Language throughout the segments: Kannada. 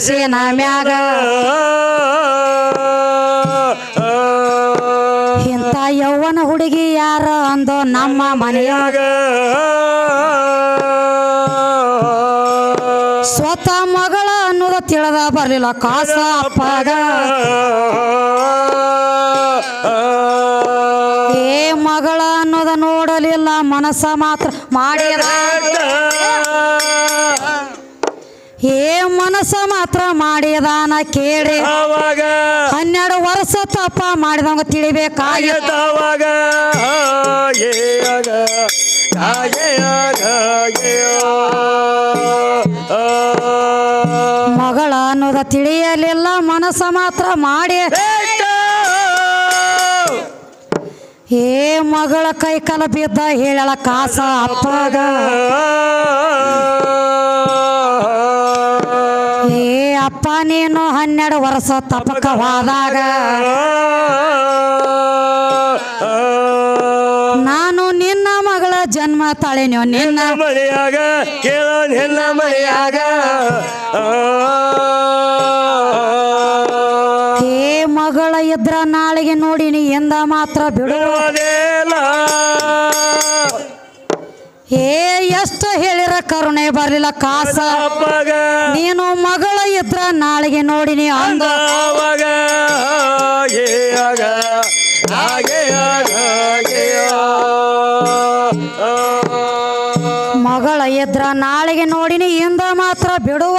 ಸೇನ ಮ್ಯಾಗ. ಇಂಥ ಯೌವನ ಹುಡುಗಿ ಯಾರ ಅಂದೋ ನಮ್ಮ ಮನೆಯಾಗ. ಸ್ವತಃ ಮಗಳ ಅನ್ನೋದು ತಿಳಿದ ಬರಲಿಲ್ಲ. ಕಾಸ ಅಪ್ಪಾಗ ಏ ಮಗಳ ಅನ್ನೋದ ನೋಡಲಿಲ್ಲ. ಮನಸ್ಸ ಮಾತ್ರ ಮಾಡಿದ ಏ ಮನಸ್ಸ ಮಾತ್ರ ಮಾಡಿದಾನ ಕೇಳಿ. ಅವಾಗ ಹನ್ನೆರಡು ವರ್ಷ ತಪ್ಪ ಮಾಡಿದಂಗ ತಿಳಿಬೇಕಾಗ ಮಗಳ ಅನ್ನೋದ ತಿಳಿಯಲಿಲ್ಲ ಮನಸ್ಸ ಮಾತ್ರ ಮಾಡಿ. ಏ ಮಗಳ ಕೈ ಕಲ ಬಿದ್ದ ಕಾಸ ಅಪ್ಪಗ. ಅಪ್ಪ ನೀನು ಹನ್ನೆರಡು ವರ್ಷ ತಪಕವಾದಾಗ ನಾನು ನಿನ್ನ ಮಗಳ ಜನ್ಮ ತಾಳಿನ್ಯೋ ನಿನ್ನ ಮಳೆಯಾಗ ಕೇಳೋ ನಿನ್ನ ಮಳೆಯಾಗ ಏ ಮಗಳ ಇದ್ರ ನಾಳೆಗೆ ನೋಡಿನಿ ಎಂದ ಮಾತ್ರ ಬಿಡು ಬಿಡುವುದೇಲ ಏ ಎಷ್ಟು ಹೇಳಿರ ಕರುಣೆ ಬರ್ಲಿಲ್ಲ ಕಾಸ. ನೀನು ಮಗಳ ಇದ್ರ ನಾಳೆಗೆ ನೋಡಿನಿ ಅಂದ. ಮಗಳ ಇದ್ರ ನಾಳೆಗೆ ನೋಡಿನಿ ಇಂದ ಮಾತ್ರ ಬಿಡುವ.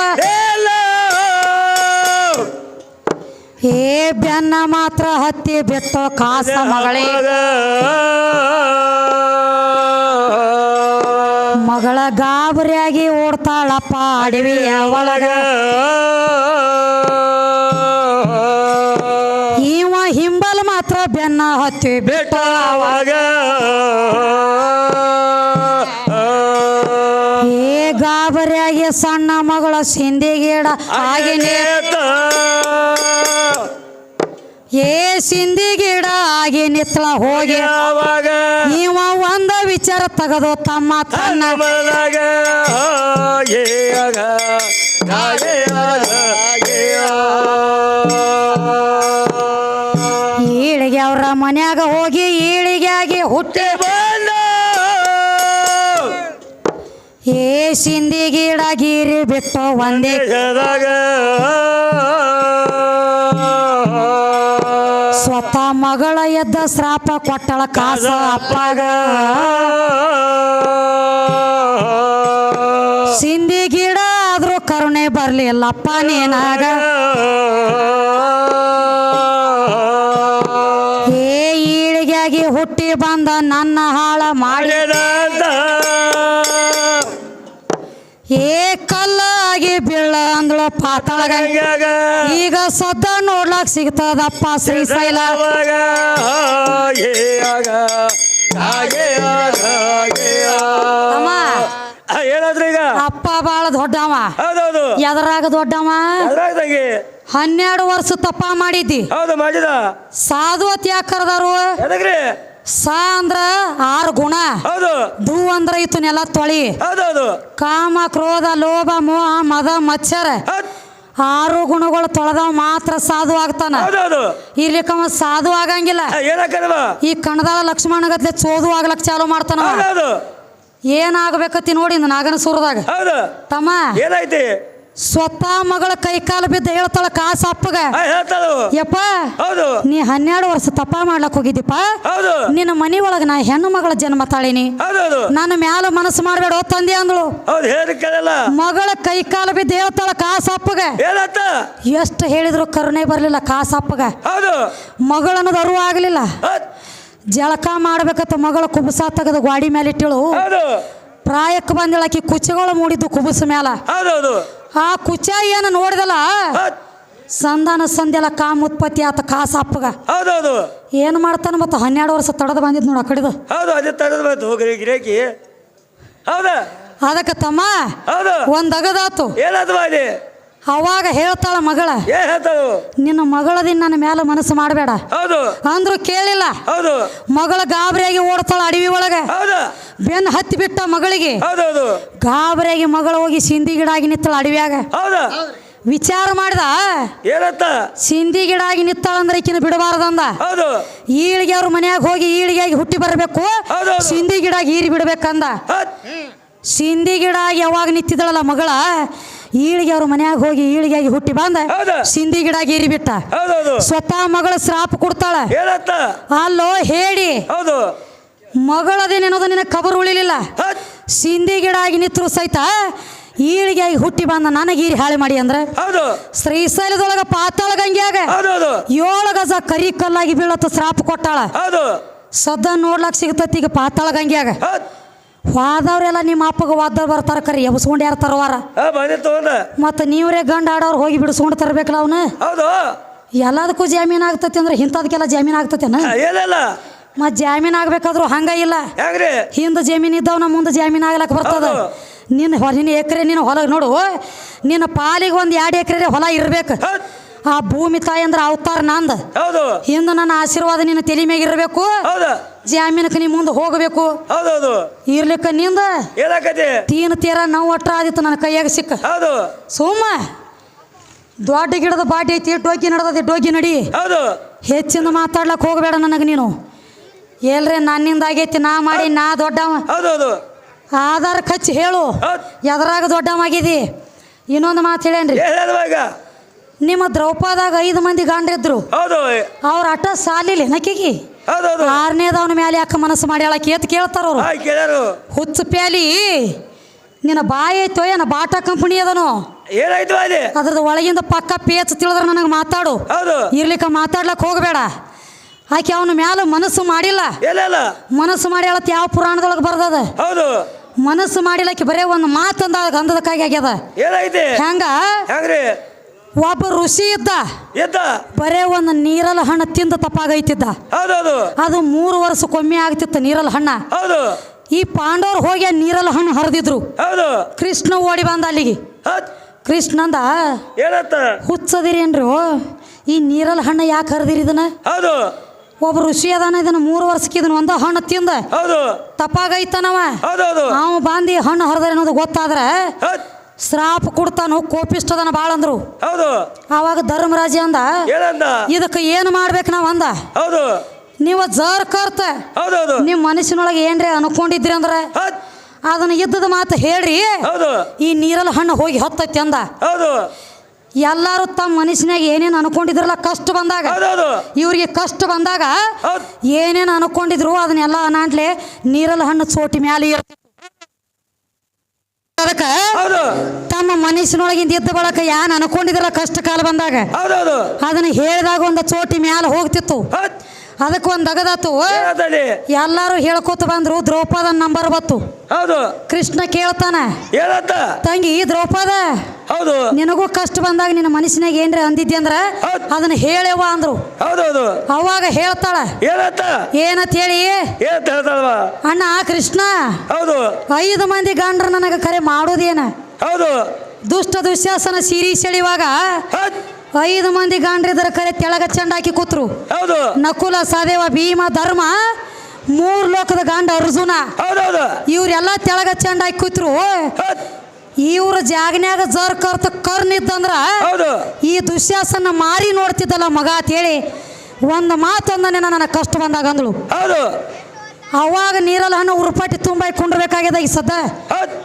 ಏ ಬೆನ್ನ ಮಾತ್ರ ಹತ್ತಿ ಬಿತ್ತೋ ಕಾಸ ಮಗಳೇ. ಮಗಳ ಗಾಬರಿಯಾಗಿ ಓಡ್ತಾಳಪ್ಪ ಅಡವಿಯ ಒಳಗ. ಇವ ಹಿಂಬಲ್ ಮಾತ್ರ ಬೆನ್ನ ಹತ್ತಿ ಬೇಟ ಅವಾಗ. ಏ ಗಾಬರಿಯಾಗಿ ಸಣ್ಣ ಮಗಳ ಸಿಂಧಿಗೇಡ ಹಾಗೆ ಏ ಸಿಂದಿಗೀಡ ಆಗಿ ನಿತ್ತಳ ಹೋಗಿ ನೀವ ಒಂದ ವಿಚಾರ ತಗದು ತಮ್ಮ ತನ್ನ ಈಳಿಗೆ ಅವ್ರ ಮನ್ಯಾಗ ಹೋಗಿ ಈಳಿಗೆ ಆಗಿ ಹುಟ್ಟಿ ಏ ಸಿಂಧಿ ಸಿಂದಿಗೀಡ ಗೀರಿ ಬಿಟ್ಟು ಒಂದೇ ಸ್ವತಃ ಮಗಳ ಎದ್ದ ಶ್ರಾಪ ಕೊಟ್ಟಳ ಕಾಸ ಅಪ್ಪಗ. ಸಿಂಧಿ ಗಿಡ ಆದ್ರೂ ಕರುಣೆ ಬರ್ಲಿಲ್ಲಪ್ಪ ನೀನಾಗ. ಏ ಈಳಿಗೆಗೆ ಹುಟ್ಟಿ ಬಂದ ನನ್ನ ಹಾಳ ಮಾಡಿದ ಏ ಕಲ್ಲಾಗಿ ಬೀಳ ಅಂದಳು ಈಗ ಸದ್ದ ನೋಡ್ಲಾಕ್ ಸಿಗ್ತದಪ್ಪ ಶ್ರೀಶೈಲ ಈಗ. ಅಪ್ಪ ಬಾಳ ದೊಡ್ಡವ. ಹೌದೌದು. ಎದರಾಗ ದೊಡ್ಡವ. ಹನ್ನೆರಡು ವರ್ಷ ತಪ್ಪ ಮಾಡಿದ್ದಿ. ಹೌದು ಮಾಡಿದ. ಸಾಧುವತ್ ಯಾಕೆ ಕರೆದಾರು? ಎದಗ್ರಿ ಸಾ ಅಂದ್ರ ಆರು ಗುಣ. ಹೌದು. ಧೂ ಅಂದ್ರ ಇತ್ತು ನೆಲ ತೊಳಿ. ಹೌದೌದು. ಕಾಮ ಕ್ರೋಧ ಲೋಭ ಮೋಹ ಮದ ಹೌದ್- ಆರು ಗುಣಗಳು ತೊಳೆದವ ಮಾತ್ರ ಸಾಧು ಆಗ್ತಾನ. ಇರ್ಲಿಕ್ಕ ಇರ್ಲಿಕ್ಕವ ಸಾಧು ಆಗಂಗಿಲ್ಲ. ಈ ಕಣದಾಳ ಲಕ್ಷ್ಮಣಗತ್ಲೆ ಚೋದು ಆಗ್ಲಕ್ ಚಾಲು ಮಾಡ್ತಾನ. ಏನಾಗಬೇಕತ್ತಿ ನೋಡಿ ನಾಗನ ಸೂರದಾಗ ಹೌದು. ತಮ್ಮ. ಏನೈತಿ ಸ್ವತಃ ಮಗಳ ಕೈ ಕಾಲು ಬಿದ್ದ ಹೇಳ್ತಾಳ ಕಾಸು ಅಪ್ಪಗ. ಯಪ್ಪ ಹೌದು. ನೀ ಹನ್ನೆರಡು ವರ್ಷ ತಪ್ಪ ಮಾಡ್ಲಕ್ ಹೋಗಿದ್ದೀಪ ಹೌದು. ನಿನ್ನ ಮನಿ ಒಳಗ ನಾ ಹೆಣ್ಣು ಮಗಳ ಜನ್ಮ ತಾಳಿನಿ. ನಾನು ನನ್ನ ಮ್ಯಾಲ ಮನಸ್ಸು ಮಾಡಬೇಡ ತಂದೆ ಅಂದಳು. ಮಗಳ ಕೈ ಕಾಲು ಬಿದ್ದ ಹೇಳ್ತಾಳ ಕಾಸು ಅಪ್ಪಗ. ಎಷ್ಟು ಹೇಳಿದ್ರು ಕರುಣೆ ಬರಲಿಲ್ಲ ಕಾಸು ಅಪ್ಪಗ. ಮಗಳನ್ನು ಅನ್ನೋದು ಆಗ್ಲಿಲ್ಲ. ಜಳಕ ಮಾಡ್ಬೇಕತ್ತ ಮಗಳ ಕುಬಸ ತೆಗೆದು ಗಾಡಿ ಮೇಲೆ ಇಟ್ಟಿಳು. ಪ್ರಾಯಕ್ಕೆ ಬಂದಿಳಕಿ ಕುಚ್ಚಗಳು ಮೂಡಿದ್ದು ಕುಬಸ ಮ್ಯಾಲ. ಆ ಕುಚಾಯಿಯನ್ನು ಏನು ನೋಡಿದಲ್ಲ? ಸಂಧಾನ ಸಂಧ್ಯೆಲ್ಲ ಕಾಮ ಉತ್ಪತ್ತಿ ಆತ ಕಾಸಪ್ಪಗ ಹೌದೌದು. ಏನು ಮಾಡ್ತಾನ ಮತ್ತು ಹನ್ನೆರಡು ವರ್ಷ ತಡದ ಬಂದಿದ್ ನೋಡ ಕಡಿದು. ಹೌದು ಅದೇ ತಗದ್ ಬಂತು ಹೋಗ್ರಿ ಗಿರಾಕಿ. ಹೌದಾ? ಅದಕ್ಕೆ ತಮ್ಮ ಹೌದು. ಒಂದ್ ಅಗದಾತು. ಏನಾದ್ರು ಅವಾಗ ಹೇಳ್ತಾಳ ಮಗಳ ಏನ್ ಹೇಳ್ತಾಳು? ನಿನ್ನ ಮಗಳದಿನ್ ನನ್ನ ಮೇಲೆ ಮನಸ್ಸು ಮಾಡಬೇಡ. ಹೌದು. ಅಂದ್ರು ಕೇಳಿಲ್ಲ. ಹೌದು. ಮಗಳ ಗಾಬರಿಯಾಗಿ ಓಡ್ತಾಳ ಅಡವಿ ಒಳಗ. ಹೌದು. ಬೆನ್ ಹತ್ತಿ ಬಿಟ್ಟ ಮಗಳಿಗೆ. ಹೌದೌದು ಗಾಬರಿಯಾಗಿ ಮಗಳು ಹೋಗಿ ಸಿಂಧಿ ಗಿಡ ಆಗಿ ನಿಂತಾಳ ಅಡವಿಯಾಗ. ಹೌದಾ. ವಿಚಾರ ಮಾಡಿದ? ಏನತ್ತ ಸಿಂಧಿ ಗಿಡ ಆಗಿ ನಿತ್ತಾಳಂದ್ರೆ ಈಕಿನ ಬಿಡಬಾರ್ದಂದ? ಹೌದು. ಈಳಿಗೆ ಅವ್ರ ಮನ್ಯಾಗ ಹೋಗಿ ಈಳಿಗೆ ಹುಟ್ಟಿ ಬರಬೇಕು. ಸಿಂಧಿ ಗಿಡ ಈರಿ ಬಿಡ್ಬೇಕಂದ? ಹತ್ ಸಿಂಧಿ ಗಿಡ ಆಗಿ ಯಾವಾಗ ನಿಂತಿದ್ದಳಲ್ಲ ಮಗಳ? ಈಳಿಗೆ ಅವ್ರ ಮನ್ಯಾಗ ಹೋಗಿ ಈಳಿಗೆ ಹುಟ್ಟಿ ಬಂದ. ಸಿಂಧಿ ಗಿಡ ಗೀರಿ ಬಿಟ್ಟ ಸ್ವತಃ ಮಗಳ ಶ್ರಾಪ ಕೊಡ್ತಾಳ. ಅಲ್ಲೋ ಹೇಳಿ. ಮಗಳದೇನೇನೋದು ನಿನಗೆ ಕಬರ್ ಉಳಿಲಿಲ್ಲ? ಸಿಂಧಿ ಗಿಡ ಆಗಿ ನಿತ್ರು ಸಹಿತ ಈಳಿಗೆ ಆಗಿ ಹುಟ್ಟಿ ಬಂದ ನನಗೆ ಈರಿ ಹಾಳಿ ಮಾಡಿ ಅಂದ್ರೆ? ಹೌದು. ಶ್ರೀಶೈಲದೊಳಗ ಪಾತಾಳ ಗಂಗ್ಯಾಗ ಏಳು ಗಜ ಕರಿ ಕಲ್ಲಾಗಿ ಬೀಳತ್ತ ಶ್ರಾಪ ಕೊಟ್ಟಾಳ. ಸದ್ದ ನೋಡ್ಲಾಕ್ ಸಿಗತೈತಿ ಈಗ ಪಾತಾಳ ಗಂಗ್ಯಾಗ. ಹೋದವ್ರೆಲ್ಲ ನಿಮ್ಮ ಅಪ್ಪಗ ವಾದ ಬರ್ತಾರ ಕರಿ ಎಬ್ಸ್ಕೊಂಡು ಯಾರ ತರವಾರ? ಮತ್ತು ನೀವ್ರೇ ಗಂಡ ಆಡೋರು ಹೋಗಿ ಬಿಡಿಸ್ಕೊಂಡು ತರ್ಬೇಕಲ್ಲ ಅವನು? ಹೌದು. ಎಲ್ಲದಕ್ಕೂ ಜಾಮೀನು ಆಗ್ತತಿ ಅಂದ್ರೆ ಇಂಥದಕ್ಕೆಲ್ಲ ಜಾಮೀನು ಆಗ್ತತೇನ? ಮತ್ ಜಾಮೀನ್ ಆಗ್ಬೇಕಾದ್ರು ಹಂಗ ಇಲ್ಲ. ಹಿಂದ ಜಮೀನು ನಮ್ ಮುಂದೆ ಜಾಮೀನ್ ಆಗ್ಲಕ್ ಬರ್ತದ. ನಿನ್ನ ನಿನ್ನ ಎಕರೆ ನಿನ್ನ ಹೊಲ ನೋಡು. ನಿನ್ನ ಪಾಲಿಗೆ ಒಂದು ಎರಡು ಎಕರೆ ಹೊಲ ಇರ್ಬೇಕು. ಆ ಭೂಮಿ ತಾಯಿ ಅಂದ್ರೆ ಅವತಾರ ನಂದ ಹೌದು. ಹಿಂದೆ ನನ್ನ ಆಶೀರ್ವಾದ ನಿನ್ನ ತಲೆ ಮ್ಯಾಗ ಇರಬೇಕು. ಹೌದ. ಜಾಮೀನಕ್ಕೆ ನೀ ಮುಂದೆ ಹೋಗಬೇಕು. ಹೌದೌದು ಇರ್ಲಿಕ್ಕ ನಿಂದ ಏನಾಕತಿ? ತೀನ್ ತೀರ ನಾವು ಒಟ್ಟ ಆದಿತ್ತು ನನ್ನ ಕೈಯಾಗ ಸಿಕ್ಕ. ಹೌದು. ಸೋಮ ದೊಡ್ಡ ಗಿಡದ ಬಾಟಿ ಐತಿ ಡೋಗಿ ನಡೆದ ಡೋಗಿ ನಡಿ. ಹೌದು. ಹೆಚ್ಚಿಂದ ಮಾತಾಡ್ಲಕ್ ಹೋಗಬೇಡ ನನಗೆ ನೀನು. ಎಲ್ರಿ ನನ್ನಿಂದ ಆಗೈತಿ ನಾ ಮಾಡಿ ನಾ ದೊಡ್ಡವ. ಹೌದೌದು ಆಧಾರ ಕಚ್ಚಿ ಹೇಳು. ಎದರಾಗ ದೊಡ್ಡವ ಆಗಿದಿ. ಇನ್ನೊಂದು ಮಾತು ಹೇಳೇನ್ರಿ? ನಿಮ್ಮ ದ್ರೌಪದಾಗ ಐದು ಮಂದಿ ಗಾಂಡ್ರಿದ್ರು. ಹೌದು. ಅವ್ರ ಅಟ ಸಾಲಿಲ್ಲ ನಕಿಗಿ ಆರನೇದವನ ಮೇಲೆ ಯಾಕೆ ಮನಸ್ಸು ಹೇಳಕ್ಕೆ ಏತ್ ಕೇಳ್ತಾರ ಅವ್ರು. ಕೇಳ್ಯಾರು. ಹುಚ್ಚು ಪ್ಯಾಲಿ ನಿನ್ನ ಬಾಯಿ ಐತೋ ಏನ ಬಾಟಾ ಕಂಪನಿ ಅದನು. ಏನಾಯ್ತು ಅಲ್ಲಿ? ಅದ್ರದ್ದು ಒಳಗಿಂದ ಪಕ್ಕ ಪೇಚ್ ತಿಳಿದ್ರೆ ನನಗೆ ಮಾತಾಡು. ಹೌದು. ಇರ್ಲಿಕ್ಕ ಮಾತಾಡ್ಲಕ್ ಹೋಗಬೇಡ. ಆಕೆ ಅವನ ಮ್ಯಾಲ ಮನಸ್ಸು ಮಾಡಿಲ್ಲ. ಮನಸ್ಸು ಮಾಡಿ ಹೇಳತ್ ಯಾವ ಪುರಾಣದೊಳಗೆ ಬರ್ದದ? ಹೌದು. ಮನಸ್ಸು ಮಾಡಿಲ್ಲಕ್ಕೆ ಬರೇ ಒಂದು ಮಾತಂದ ಗಂಧದಕ್ಕಾಗಿ ಕಾಗಿ ಆಗ್ಯದ. ಏನೈತಿ ಹೆಂಗ? ಹೆಂಗ್ರಿ? ಒಬ್ಬ ಋಷಿ ಇದ್ದ. ಇದ್ದ ಬರೇ ಒಂದು ನೀರಲ್ ಹಣ್ಣು ತಿಂದ ತಪ್ಪಾಗೈತಿದ್ದ. ಹೌದೌದು. ಅದು ಮೂರು ವರ್ಷಕ್ಕೊಮ್ಮೆ ಆಗ್ತಿತ್ತು ನೀರಲ್ ಹಣ್ಣ. ಹೌದು. ಈ ಪಾಂಡವರು ಹೋಗಿ ನೀರಲ್ ಹಣ್ಣು ಹರಿದಿದ್ರು. ಹೌದು. ಕೃಷ್ಣ ಓಡಿ ಬಂದ ಅಲ್ಲಿಗೆ. ಕೃಷ್ಣಂದ ಏನತ್ತ ಏನ್ರಿ ಈ ನೀರಲ್ ಹಣ್ಣು ಯಾಕೆ ಹರಿದಿರಿ ಇದನ್ನ? ಹೌದು. ಒಬ್ಬ ಋಷಿ ಅದಾನ ಇದನ್ನ ಮೂರು ವರ್ಷಕ್ಕೆ ಇದನ್ನ ಒಂದ ಹಣ್ಣು ತಿಂದ. ಹೌದು. ತಪ್ಪಾಗೈತನವ. ಹೌದೌದು. ಅವ ಬಾಂದಿ ಹಣ್ಣು ಹರಿದ್ರೆ ಅನ್ನೋದು ಗೊತ್ತಾದ್ರೆ ಶ್ರಾಪ ಕೊಡ್ತಾನು ಕೋಪಿಸ್ತದನ ಬಾಳ ಅಂದ್ರು. ಹೌದು. ಆವಾಗ ಧರ್ಮರಾಜ ಅಂದ ಏನಂದ? ಇದಕ್ಕೆ ಏನು ಮಾಡ್ಬೇಕು ನಾವು ಅಂದ? ಹೌದು. ನೀವು ಜರ್ ಕರ್ತ. ಹೌದೌದು ನಿಮ್ಮ ಮನಸ್ಸಿನೊಳಗೆ ಏನ್ರಿ ಅನ್ಕೊಂಡಿದ್ರಿ ಅಂದ್ರೆ? ಅದನ್ನ ಇದ್ದದ ಮಾತು ಹೇಳ್ರಿ. ಹೌದು. ಈ ನೀರಲ್ಲಿ ಹಣ್ಣು ಹೋಗಿ ಹೊತ್ತೈತಿ ಅಂದ. ಹೌದು. ಎಲ್ಲರೂ ತಮ್ಮ ಮನಸ್ಸಿನಾಗ ಏನೇನು ಅನ್ಕೊಂಡಿದ್ರಲ್ಲ ಕಷ್ಟ ಬಂದಾಗ ಇವ್ರಿಗೆ ಕಷ್ಟ ಬಂದಾಗ ಏನೇನು ಅನ್ಕೊಂಡಿದ್ರು ಅದನ್ನೆಲ್ಲ ಅನಾಂಟ್ಲೆ ನೀರಲ್ಲಿ ಹಣ್ಣು ಚೋಟಿ ಮ್ಯಾಲೆ ಇರ್ತಿತ್ತು ಅದಕ್ಕೆ ಹೌದು. ತಮ್ಮ ಮನಸ್ಸಿನೊಳಗಿಂದ ಇದ್ದ ಬಳಕ ಯಾನ್ ಅನ್ಕೊಂಡಿದ್ರ ಕಷ್ಟ ಕಾಲ ಬಂದಾಗ? ಹೌದೌದು ಅದನ್ನ ಹೇಳಿದಾಗ ಒಂದು ಚೋಟಿ ಮ್ಯಾಲ ಹೋಗ್ತಿತ್ತು. ಹತ್ ಅದಕ್ಕೆ ಒಂದು ಅಗದಾತು. ಎಲ್ಲರೂ ಹೇಳ್ಕೊತ ಬಂದ್ರು ದ್ರೌಪದ ನಂಬರ್ ಬತ್ತು ಹೌದು. ಕೃಷ್ಣ ಕೇಳ್ತಾನ? ತಂಗಿ ದ್ರೌಪದ ಹೌದು. ನಿನಗೂ ಕಷ್ಟ ಬಂದಾಗ ನಿನ್ನ ಮನಸ್ಸಿನಾಗ ಏನ್ರ ಅಂದಿದ್ದೆ ಅಂದ್ರ ಹೌದ್. ಅದನ್ನ ಹೇಳವ ಅಂದ್ರು. ಹೌದೌದು. ಅವಾಗ ಹೇಳ್ತಾಳ. ಏನಂತ? ಏನಂತ ಹೇಳಿ? ಏನಂತ ಹೇಳ್ತಾಳವ ಅಣ್ಣ ಕೃಷ್ಣ. ಹೌದು. ಐದು ಮಂದಿ ಗಂಡ್ರ ನನಗೆ ಕರೆ ಮಾಡೋದೇನ? ಹೌದು. ದುಷ್ಟ ದುಶ್ಯಾಸನ ಸೀರಿ ಸೆಳಿವಾಗ ಐದು ಮಂದಿ ಗಾಂಡ್ರಿದ್ರ ಕರೆ ತೆಳಗ ಚಂಡಾಕಿ ಕೂತ್ರು. ಹೌದು. ನಕುಲ ಸದೇವ ಭೀಮ ಧರ್ಮ ಮೂರ್ ಲೋಕದ ಗಂಡ ಅರ್ಜುನ. ಹೌದೌದು. ಇವ್ರೆಲ್ಲ ತೆಳಗ ಚಂಡಾಕಿ ಕೂತ್ರು. ಹತ್ ಇವ್ರ ಜಾಗನ್ಯಾಗ ಜರ್ ಕರ್ತ ಕರ್ನಿದ್ದಂದ್ರ ಹೌದು. ಈ ದುಶ್ಯಾಸನ ಮಾರಿ ನೋಡ್ತಿದ್ದಲ್ಲ ಮಗ ಅಂತೇಳಿ ಒಂದು ಮಾತೊಂದನೆ ನನ್ನ ಕಷ್ಟ ಬಂದಾಗ ಅಂದಳು. ಹೌದು. ಅವಾಗ ನೀರಲ್ಲಿ ಹಣ್ಣು ಉರುಪಾಟಿ ತುಂಬ ಕುಂಡ್ರಬೇಕಾಗ್ಯದ ಈ ಸದ್ದ?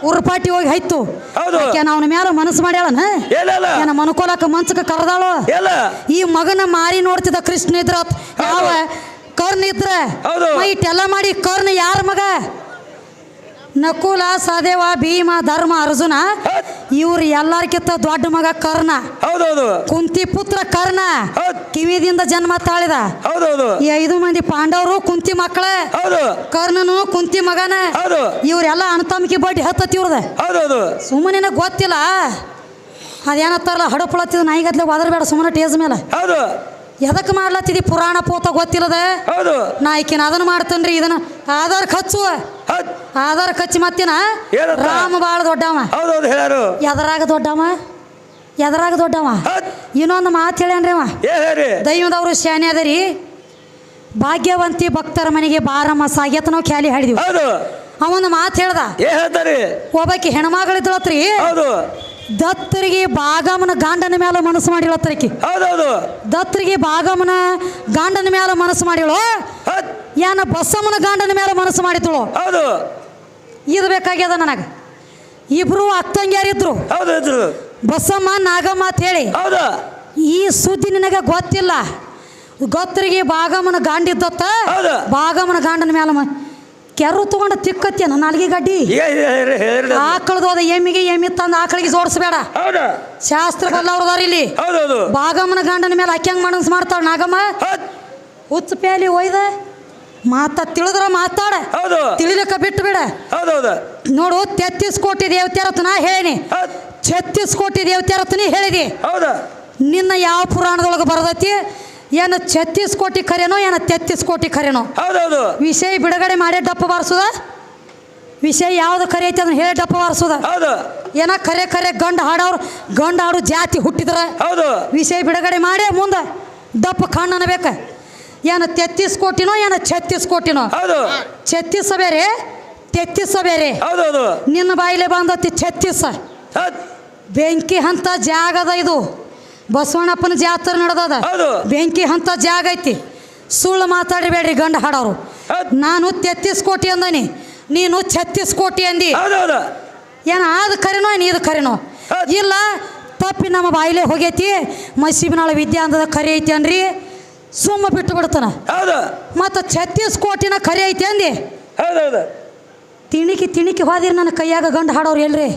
ಉರ್ಪಾಟಿ ಹೋಗಿ ಹೈತು ಹೌದು. ಅವನ ಮ್ಯಾಲ ಮನಸ್ಸು ಮಾಡ್ಯಾಳನ? ಏನ ಮನ್ಕೋಲಕ್ಕ ಮಂಚಕ ಕರೆದಾಳು? ಈ ಮಗನ ಮಾರಿ ನೋಡ್ತಿದ್ದ ಕೃಷ್ಣ ಇದ್ರ ಅತ್- ಯಾವ ಕರ್ಣ ಇದ್ರ. ಇಟ್ಟೆಲ್ಲ ಮಾಡಿ ಕರ್ಣ ಯಾರ ಮಗ? ನಕುಲ ಸದೇವ ಭೀಮ ಧರ್ಮ ಅರ್ಜುನ ಇವ್ರು ಎಲ್ಲಾರ್ಕಿಂತ ದೊಡ್ಡ ಮಗ ಕರ್ಣ. ಹೌದೌದು. ಕುಂತಿ ಪುತ್ರ ಕರ್ಣ. ಕಿವಿದಿಂದ ಜನ್ಮ ತಾಳಿದ. ಹೌದೌದು. ಈ ಐದು ಮಂದಿ ಪಾಂಡವರು ಕುಂತಿ ಮಕ್ಕಳೇ. ಹೌದು. ಕರ್ಣನು ಕುಂತಿ ಮಗನ. ಹೌದು. ಇವ್ರೆಲ್ಲ ಅಣತಂಬಿಕೆ ಬಡ್ಡಿ ಹತ್ತತಿ ಇವ್ರದ. ಹೌದೌದು. ಸುಮ್ಮನೆ ಗೊತ್ತಿಲ್ಲ? ಅದೇನತ್ತಾರಲ್ಲ ಹಡಪಳತ್ತಿದ ನಾಯಿಗತ್ಲೆ ಒದರ್ಬೇಡ ಸುಮ್ಮನೆ ಟೇಜ್ ಮೇಲೆ. ಹೌದು. ಎದಕ್ಕೆ ಮಾಡ್ಲತ್ತಿದಿ ಪುರಾಣ ಪೋತ ಗೊತ್ತಿಲ್ಲದ? ಹೌದು. ನಾ ಈಕಿನ ಅದನ್ನ ಮಾಡ್ತೇನ್ರಿ ಇದನ್ನ ಆಧಾರ್ ಖರ್ಚು ಆಧಾರ್ ಖರ್ಚು ಮತ್ತಿನ ರಾಮ ಬಾಳ ದೊಡ್ಡವ. ಹೇಳಾರು ಎದರಾಗ ದೊಡ್ಡವ? ಎದರಾಗ ದೊಡ್ಡವ? ಇನ್ನೊಂದು ಮಾತು ಹೇಳ್ಯಾನ್ರಿ ಅವ. ದೈವದವರು ಶಾನೆ ಅದರಿ. ಭಾಗ್ಯವಂತಿ ಭಕ್ತರ ಮನೆಗೆ ಬಾರಮ್ಮ ಸಾಗ್ಯತ ನಾವು ಖ್ಯಾಲಿ ಹಾಡಿದ್ವಿ. ಅವನ ಮಾತು ಹೇಳ್ದ. ಒಬ್ಬಕಿ ಹೌದು. ದತ್ತರಿಗೆ ಭಾಗಮನ ಗಾಂಡನ ಮೇಲೆ ಮನಸ್ಸು ಮಾಡಿಳತ್ತರಿಕಿ ಹೌದೌದು. ದತ್ತರಿಗೆ ಭಾಗಮನ ಗಾಂಡನ ಮೇಲೆ ಮನಸ್ಸು ಮಾಡಿಳು ಯಾನ ಏನ ಬಸಮ್ಮನ ಗಾಂಡನ ಮೇಲೆ ಮನಸ್ಸು ಮಾಡಿದಳು. ಹೌದು. ಇದು ಬೇಕಾಗ್ಯದ ನನಗೆ. ಇಬ್ರು ಅತ್ತಂಗ್ಯಾರಿದ್ರು ಹೌದು ಇದ್ರು. ಬಸಮ್ಮ ನಾಗಮ್ಮ ಅಂತ ಹೇಳಿ. ಹೌದು. ಈ ಸುದ್ದಿ ನಿನಗೆ ಗೊತ್ತಿಲ್ಲ. ಗೊತ್ತರಿಗೆ ಭಾಗಮನ ಗಾಂಡಿದ್ದತ್ತ ಹೌದು. ಬಾಗಮ್ಮನ ಗಾಂಡನ ಮೇಲೆ ಕೆರು ತಗೊಂಡು ತಿಕ್ಕತ್ತೇನ ನಾಲ್ಗೆ ಗಡ್ಡಿ? ಆಕಳದ ಎಮ್ಮಿಗೆ ಎಮ್ಮಿ ತಂದು ಆಕಳಿಗೆ ಜೋಡಿಸ್ಬೇಡ. ಶಾಸ್ತ್ರ ಬಲ್ಲವ್ರದಾರ ಇಲ್ಲಿ. ಬಾಗಮ್ಮನ ಗಂಡನ ಮೇಲೆ ಅಕ್ಕಂಗ್ ಮಣಸ್ ಮಾಡ್ತಾಳ ನಾಗಮ್ಮ? ಹುಚ್ಚ ಪ್ಯಾಲಿ ಒಯ್ದ. ಮಾತಾ ತಿಳಿದ್ರ ಮಾತಾಡ. ತಿಳಿಲಕ್ಕ ಬಿಟ್ಟು ಬಿಡ. ನೋಡು ತೆತ್ತಿಸ್ ಕೋಟಿ ದೇವತೆರತ್ ನಾ ಹೇಳಿನಿ. ಛತ್ತೀಸ್ ಕೋಟಿ ದೇವತೆರತ್ ನೀ ಹೇಳಿದಿ. ಹೌದಾ. ನಿನ್ನ ಯಾವ ಪುರಾಣದೊಳಗೆ ಬರದೈತಿ ಏನು ಛತ್ತೀಸ್ ಕೋಟಿ ಖರೇನೋ ಏನು ತೆತ್ತೀಸ್ ಕೋಟಿ ಖರೇನೋ? ಹೌದೌದು. ವಿಷಯ ಬಿಡುಗಡೆ ಮಾಡಿ ಡಪ್ಪ ಬಾರಿಸೋದ? ವಿಷಯ ಯಾವ್ದು ಖರೆ ಐತಿ ಅದನ್ನ ಹೇಳಿ ಡಪ್ಪ ಬಾರಿಸೋದ? ಹೌದು. ಏನ ಖರೆ ಖರೆ ಗಂಡ ಹಾಡೋರು ಗಂಡ ಹಾಡು ಜಾತಿ ಹುಟ್ಟಿದ್ರ? ಹೌದು. ವಿಷಯ ಬಿಡುಗಡೆ ಮಾಡಿ ಮುಂದೆ? ದಪ್ಪ ಕಣ್ಣನ ಬೇಕ? ಏನು ತೆತ್ತೀಸ್ ಕೋಟಿನೋ ಏನು ಛತ್ತೀಸ್ ಕೋಟಿನೋ ಹೌದು. ಛತ್ತೀಸ ಬೇರೆ ತೆತ್ತೀಸ ಬೇರೆ. ಹೌದೌದು. ನಿನ್ನ ಬಾಯಿಲೆ ಬಂದತಿ ಛತ್ತೀಸ. ಬೆಂಕಿ ಹಂತ ಜಾಗದ ಇದು. ಬಸವಣ್ಣಪ್ಪನ ಜಾತ್ರೆ ನಡೆದದ. ಬೆಂಕಿ ಹಂತ ಜಾಗ ಐತಿ. ಸುಳ್ಳು ಮಾತಾಡಬೇಡ್ರಿ ಗಂಡ ಹಾಡೋರು. ನಾನು ತೆತ್ತಿಸ್ ಕೋಟಿ ಅಂದನಿ. ನೀನು ಛತ್ತೀಸ್ ಕೋಟಿ ಅಂದಿ ಏನ ಅದು ಕರೆನೋ ಏನು ಇದು ಕರೆನೋ? ಇಲ್ಲ ತಪ್ಪಿ ನಮ್ಮ ಬಾಯಿಲೆ ಹೋಗೈತಿ. ಮಸೀಬಿನಾಳ ವಿದ್ಯಾ ಅಂದದ ಕರಿ ಐತಿ ಅನ್ರಿ ಸುಮ್ಮ ಬಿಟ್ಟು ಬಿಡ್ತಾನ. ಮತ್ತು ಛತ್ತೀಸ್ ಕೋಟಿನ ಕರಿ ಐತಿ ಅಂದಿ. ತಿಣಿಕಿ ತಿಣಿಕಿ ಹೋದಿರಿ ನನ್ನ ಕೈಯಾಗ ಗಂಡು ಹಾಡೋರು ಎಲ್ರಿ.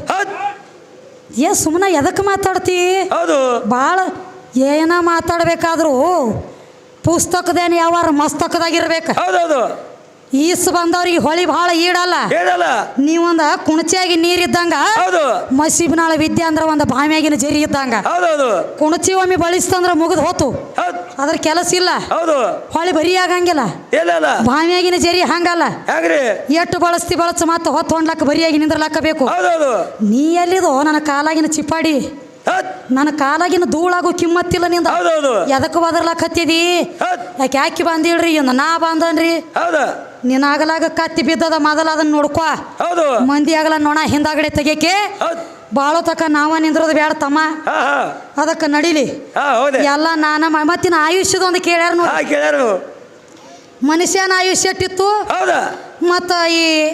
ಏ ಸುಮ್ಮನೆ ಎದಕ್ಕೆ ಮಾತಾಡ್ತಿ? ಹೌದು. ಭಾಳ ಏನ ಮಾತಾಡ್ಬೇಕಾದ್ರೂ ಪುಸ್ತಕದೇನು ಯಾವಾರ ಮಸ್ತಕದಾಗಿರ್ಬೇಕು. ಹೌದೌದು. ಈಸ್ ಬಂದವ್ರಿಗೆ ಹೊಳಿ ಬಹಳ ಈಡಲ್ಲ. ಹೇಳಲ್ಲ ನೀವೊಂದ ಕುಣಚಿಯಾಗಿ ನೀರಿದ್ದಂಗ ಹೌದು. ಮಸೀಬ್ನಾಳ ವಿದ್ಯೆ ಅಂದ್ರ ಒಂದು ಬಾವಿಯಾಗಿನ ಜರಿ ಇದ್ದಂಗ. ಹೌದೌದು. ಕುಣಚಿ ಒಮ್ಮೆ ಬಳಸ್ತಂದ್ರ ಮುಗಿದು ಹೋತು. ಅದ್ರ ಕೆಲಸ ಇಲ್ಲ. ಹೌದು. ಹೊಳಿ ಬರಿ ಆಗಂಗಿಲ್ಲ. ಬಾಮಿಯಾಗಿನ ಜರಿ ಹಂಗಲ್ಲ. ಎಷ್ಟು ಬಳಸ್ತಿ ಬಳಸ ಮತ್ತೆ ಹೊತ್ತು ಹೊಂಡ್ಲಕ್ಕ ಬರಿಯಾಗಿ ನಿಂದ್ರಲಕ್ಕ ಬೇಕು ನೀ ಎಲ್ಲಿದೋ ನನ್ನ ಕಾಲಾಗಿನ ಚಿಪ್ಪಾಡಿ. ನನ್ನ ಕಾಲಾಗಿನ ಧೂಳಾಗು ಕಿಮ್ಮತ್ತಿಲ್ಲ ನಿಂದ. ಎದಕ್ಕೂ ಎದಕ್ಕೆ ಬದರ್ಲಕತ್ತಿದಿ ಹತ್ ಯಾಕೆ ಯಾಕೆ ಬಂದಿಳ್ರಿ ನಾ ಬಂದನ್ರಿ. ಹೌದಾ ನಿನ್ನ ಆಗಲಾಗ ಕತ್ತಿ ಬಿದ್ದದ ಮೊದಲ ಅದನ್ನ ನೋಡ್ಕೊ. ಹೌದು. ಮಂದಿ ಆಗಲ ನೋಣ ಹಿಂದಾಗಡೆ ತೆಗಿಯಕ್ಕೆ ಬಾಳ ತಕ ನಾವ ನಿಂದ್ರದ ಬೇಡ ತಮ್ಮ. ಅದಕ್ಕೆ ನಡಿಲಿ. ಎಲ್ಲ ನಾನ ಮತ್ತಿನ ಆಯುಷ್ಯದ ಒಂದು ಕೇಳ್ಯಾರ ನೋಡಿ. ಮನುಷ್ಯನ ಆಯುಷ್ಯ ಎಷ್ಟಿತ್ತು? ಮತ್ತ ಈ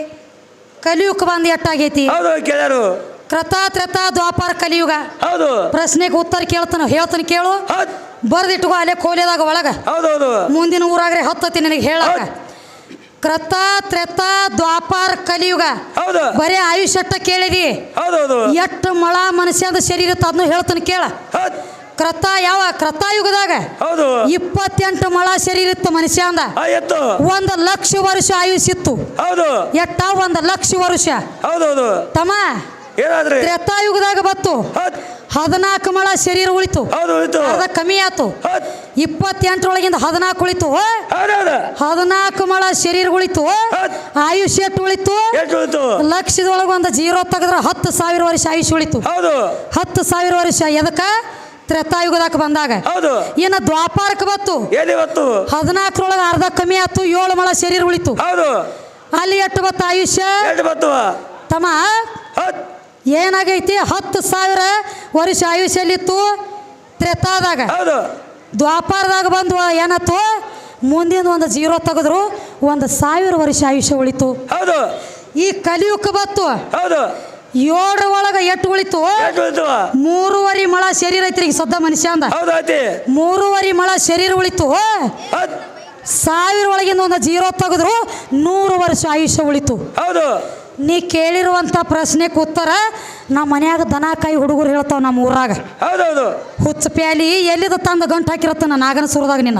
ಕಲಿಯುಗ ಬಂದು ಎಟ್ಟಾಗೈತಿ ಕೇಳ್ಯಾರು. ಕ್ರತ ತ್ರತ ದ್ವಾಪಾರ ಕಲಿಯುಗ. ಹೌದು. ಪ್ರಶ್ನೆಗೆ ಉತ್ತರ ಕೇಳ್ತಾನ ಹೇಳ್ತಾನೆ ಕೇಳು. ಬರ್ದಿಟ್ಕೋ ಅಲ್ಲೇ ಕೋಲಿದಾಗ ಒಳಗ. ಮುಂದಿನ ಊರಾಗ್ರೆ ಹತ್ತತಿ ನಿನಗೆ ಹೇಳಕ. ಕ್ರತ ತ್ರೇತ ದ್ವಾಪಾರ ಕಲಿಯುಗ. ಹೌದು. ಬರೇ ಆಯುಷ್ಯ ಅಟ್ಟ ಕೇಳಿದಿ? ಹೌದೌದು. ಎಷ್ಟು ಮಳ ಮನುಷ್ಯದ ಶರೀರ ಅದನ್ನು ಹೇಳ್ತಾನೆ ಕೇಳ. ಕ್ರತ ಯಾವ? ಕ್ರತಾಯುಗದಾಗ. ಹೌದು. ಇಪ್ಪತ್ತೆಂಟು ಮಳ ಶರೀರ ಇತ್ತು ಮನುಷ್ಯಂದ ಅಂದ ಎತ್ತು. ಒಂದು ಲಕ್ಷ ವರ್ಷ ಆಯುಷ್ ಇತ್ತು. ಹೌದು. ಎಟ್ಟ? ಒಂದು ಲಕ್ಷ ವರ್ಷ. ಹೌದೌದು. ತಮ್ಮ. ಏನಾದ್ರಿ? ತ್ರೇತಾಯುಗದಾಗ ಬತ್ತು. ಹದಿನಾಲ್ಕು ಮಳ ಶರೀರ ಉಳಿತು. ಅರ್ಧ ಕಮ್ಮಿ ಆಯ್ತು. ಇಪ್ಪತ್ತೆಂಟರೊಳಗಿಂದ ಹದಿನಾಲ್ಕು ಉಳಿತು. ಹದಿನಾಲ್ಕು ಮಳ ಶರೀರ ಉಳಿತು. ಆಯುಷ್ ಆಯುಷ್ಯ ಎಷ್ಟು ಉಳಿತು? ಲಕ್ಷದೊಳಗೆ ಒಂದು ಜೀರೋ ತೆಗೆದ್ರೆ ಹತ್ತು ಸಾವಿರ ವರ್ಷ ಆಯುಷ್ ಉಳಿತು. ಹೌದು. ಹತ್ತು ಸಾವಿರ ವರ್ಷ ಎದಕ್ಕ? ತ್ರೇತಾಯುಗದಾಗ ಬಂದಾಗ. ಹೌದು. ಇನ್ನು ದ್ವಾಪಾರಕ್ಕೆ ಬತ್ತು ಹದಿನಾಲ್ಕರೊಳಗ ಅರ್ಧ ಕಮ್ಮಿ ಆಯ್ತು ಏಳು ಮಳ ಶರೀರ ಉಳಿತು. ಹೌದು. ಅಲ್ಲಿ ಎಷ್ಟು ಬತ್ತ ಆಯುಷ್ಯ? ತಮ್ಮ ಏನಾಗೈತಿ? ಹತ್ತು ಸಾವಿರ ವರ್ಷ ಆಯುಷ್ಯಲ್ಲಿತ್ತು ತ್ರೇತಾದಾಗ ಹೌದು. ದ್ವಾಪಾರದಾಗ ಬಂದು ಏನತ್ತು? ಮುಂದಿನ ಒಂದು ಜೀರೋ ತೆಗೆದ್ರು ಒಂದು ಸಾವಿರ ವರ್ಷ ಆಯುಷ್ಯ ಉಳಿತು. ಹೌದು. ಈ ಕಲಿಯುಗ ಬತ್ತು ಹೌದು. ಏಳರ ಒಳಗೆ ಎಟ್ಟು ಉಳಿತು? ಮೂರುವರಿ ಮಳ ಶರೀರ ಐತ್ರಿ ಈಗ ಸದ್ದ ಮನುಷ್ಯ ಅಂದ. ಮೂರುವರಿ ಮಳ ಶರೀರ ಉಳಿತು. ಸಾವಿರ ಒಳಗಿಂದ ಒಂದು ಜೀರೋ ತೆಗೆದ್ರು ನೂರು ವರ್ಷ ಆಯುಷ್ಯ ಉಳಿತು. ಹೌದು. ನೀ ಕೇಳಿರುವಂಥ ಪ್ರಶ್ನೆಗೆ ಉತ್ತರ ನಮ್ಮ ಮನ್ಯಾಗ ದನ ಕೈ ಹುಡುಗರು ಹೇಳ್ತಾವ ನಮ್ಮ ಊರಾಗ. ಹೌದೌದು. ಹುಚ್ಚ ಪ್ಯಾಲಿ ಎಲ್ಲಿದ ತಂದ ಗಂಟು ಹಾಕಿರತ್ತ ನಾನು ನಾಗನ ಸುರದಾಗ ನಿನ್ನ?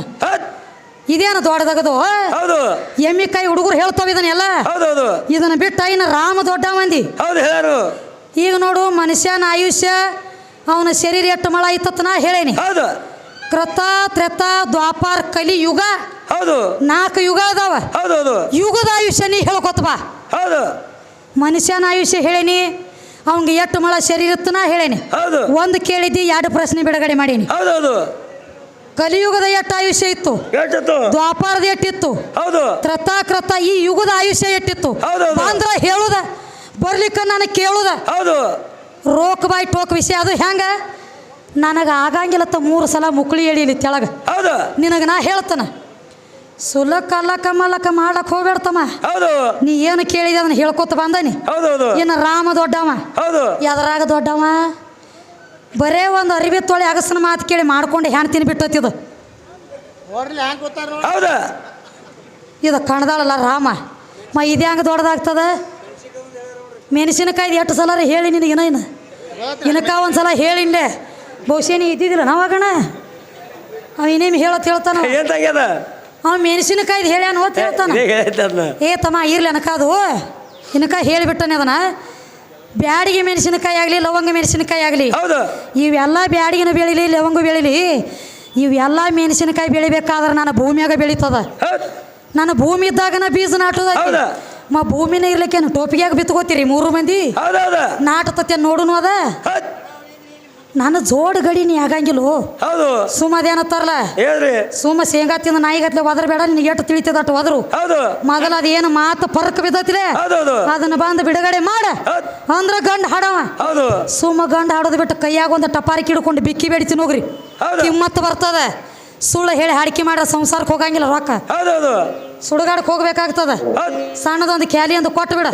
ಇದೇನು ದೊಡ್ಡದಾಗದು? ಹೌದು. ಎಮ್ಮಿ ಕೈ ಹುಡುಗರು ಹೇಳ್ತಾವ ಇದನ್ನೆಲ್ಲ ಹೌದೌದು. ಇದನ್ನ ಬಿಟ್ಟ ಇನ್ನು ರಾಮ ದೊಡ್ಡ ಮಂದಿ. ಹೌದು ಹೇಳರು ಈಗ ನೋಡು ಮನುಷ್ಯನ ಆಯುಷ್ಯ ಅವನ ಶರೀರ ಎಷ್ಟು ಮಳ ಐತತ್ ನಾ ಹೇಳೇನಿ. ಹೌದು. ಕ್ರತ ತ್ರೆತ ದ್ವಾಪಾರ ಕಲಿ ಯುಗ ಹೌದು. ನಾಲ್ಕು ಯುಗ ಅದಾವ. ಹೌದೌದು. ಯುಗದ ಆಯುಷ್ಯ ನೀ ಹೇಳ್ಕೊತ ಬಾ. ಹೌದು. ಮನುಷ್ಯನ ಆಯುಷ್ಯ ಹೇಳೇನಿ ಅವಂಗೆ ಎಷ್ಟು ಮಳ ಶರೀರ ಇತ್ತು ನಾ ಹೇಳೇನಿ. ಹೌದು. ಒಂದು ಕೇಳಿದ್ದಿ ಎರಡು ಪ್ರಶ್ನೆ ಬಿಡುಗಡೆ ಮಾಡೀನಿ. ಕಲಿಯುಗದ ಎಷ್ಟು ಆಯುಷ್ಯ ಇತ್ತು? ಎಷ್ಟಿತ್ತು ದ್ವಾಪಾರದ ಎಷ್ಟಿತ್ತು ಹೌದು. ಕ್ರತ ಕ್ರತ ಈ ಯುಗದ ಆಯುಷ್ಯ ಎಷ್ಟಿತ್ತು ಹೌದು ಬಂದ್ರ ಹೇಳುದ ಬರ್ಲಿಕ್ಕ ನಾನು ಕೇಳುದ? ಹೌದು. ರೋಕ್ ಬಾಯ್ ಟೋಕ್ ವಿಷಯ ಅದು ಹೆಂಗ? ನನಗೆ ಆಗಂಗಿಲ್ಲತ್ತ ಮೂರು ಸಲ ಮುಕ್ಳಿ ಎಳೀಲಿ ತೆಳಗ. ಹೌದು. ನಿನಗೆ ನಾ ಹೇಳ್ತಾನ. ಸುಲಕ್ಕ ಕಮಲಕ ಮಾಡಕ್ ಹೋಗ್ಬೇಡ್ತಮ್ಮ ಹೌದು. ನೀ ಏನು ಕೇಳಿದ ಅದನ್ನ ಹೇಳ್ಕೊತ ಬಂದನಿ? ಹೌದು ಹೌದು. ಇನ್ನು ರಾಮ ದೊಡ್ಡವ. ಹೌದು. ಎದರಾಗ ದೊಡ್ಡವ? ಬರೇ ಒಂದು ಅರಿವಿ ತೊಳೆ ಅಗಸನ ಮಾತು ಕೇಳಿ ಮಾಡ್ಕೊಂಡು ಹ್ಯಾನ್ ತಿನ್ ನೋಡ್ರಿ ಹ್ಯಾಂಗ ಗೊತ್ತಾರ ನೋಡಿ. ಹೌದ. ಇದು ಕಣದಾಳಲ್ಲ ರಾಮ. ಮ ಇದು ಹೆಂಗೆ ದೊಡ್ಡದಾಗ್ತದ? ಮೆಣಸಿನಕಾಯಿ ಎಷ್ಟು ಸಲ ಹೇಳಿ ನಿನಗೆ ಇನ್ನ ಇನ್ನು? ಇನಕ ಒಂದು ಸಲ ಹೇಳಿನ್ಲೆ ಬಹುಶಃ ನೀ ಇದ್ದಿದ್ದಿಲ್ಲ ನಾವಾಗಣ ಅವ ಇನ್ನೇನು ಹೇಳತ್ ಹೇಳ್ತಾನ ಅವ ಮೆಣಸಿನಕಾಯ್ದು ಹೇಳ್ಯಾನ ಓದ್ ಹೇಳ್ತಾನ. ಏ ತಮ್ಮ ಇರ್ಲಿ ಅನಕ ಅದು ಇನಕ ಹೇಳಿಬಿಟ್ಟನೆ ಅದನ್ನ. ಬ್ಯಾಡಿಗೆ ಮೆಣಸಿನಕಾಯಿ ಆಗಲಿ ಲವಂಗ ಮೆಣಸಿನಕಾಯಿ ಆಗಲಿ. ಇವೆಲ್ಲ ಬ್ಯಾಡಿಗೆನ ಬೆಳಿಲಿ ಲವಂಗ ಬೆಳಿಲಿ. ಇವೆಲ್ಲ ಮೆಣಸಿನಕಾಯಿ ಬೆಳಿಬೇಕಾದ್ರೆ ನನ್ನ ಭೂಮಿಯಾಗ ಬೆಳೀತದ. ನನ್ನ ಭೂಮಿ ಇದ್ದಾಗನ ಬೀಜ ನಾಟೋದ? ಮ ಭೂಮಿನೇ ಇರ್ಲಿಕ್ಕೇನು ಟೋಪಿಗೆ ಬಿತ್ಕೋತೀರಿ ಮೂರು ಮಂದಿ? ನಾಟತತೆ ನೋಡುನು ಅದ? ನನ್ನ ಜೋಡ್ ಗಡಿ ನೀ ಆಗಂಗಿಲ್ಲ. ಹೌದು. ಸುಮ್ಮದೇನತ್ತಾರಲ್ಲ ಹೇಳ್ರಿ. ಸುಮ್ಮ ಶೇಂಗಾ ತಿಂದ ನಾಯಿಗತ್ಲೆ ಒದ್ರ ಬೇಡ ನಿನಗೆ ಎಷ್ಟು ತಿಳಿತದ ಒದ್ರು. ಹೌದು. ಮೊದಲ ಅದೇನು ಮಾತು ಪರಕ್ ಬಿದ್ದತಿಲೆ? ಹೌದು ಅದನ್ನ ಬಂದು ಬಿಡುಗಡೆ ಮಾಡ. ಅಂದ್ರ ಗಂಡ ಹಾಡವ. ಹೌದು. ಸುಮ್ಮ ಗಂಡ ಹಾಡೋದು ಬಿಟ್ಟು ಕೈಯಾಗ ಒಂದು ಟಪಾರಿ ಕಿಡ್ಕೊಂಡು ಬಿಕ್ಕಿ ಬೇಡಿ ತಿನ್ನೋಗ್ರಿ. ಕಿಮ್ಮತ್ತು ಬರ್ತದ. ಸುಳ್ಳು ಹೇಳಿ ಹಾಡಿಕೆ ಮಾಡ್ರ ಸಂಸಾರಕ್ಕೆ ಹೋಗಂಗಿಲ್ಲ ರೊಕ್ಕ. ಹೌದು ಸುಡುಗಾಡಕ್ಕೆ ಹೋಗ್ಬೇಕಾಗ್ತದ. ಸಣ್ಣದೊಂದು ಕ್ಯಾಲಿ ಅಂತ ಕೊಟ್ಟು ಬಿಡ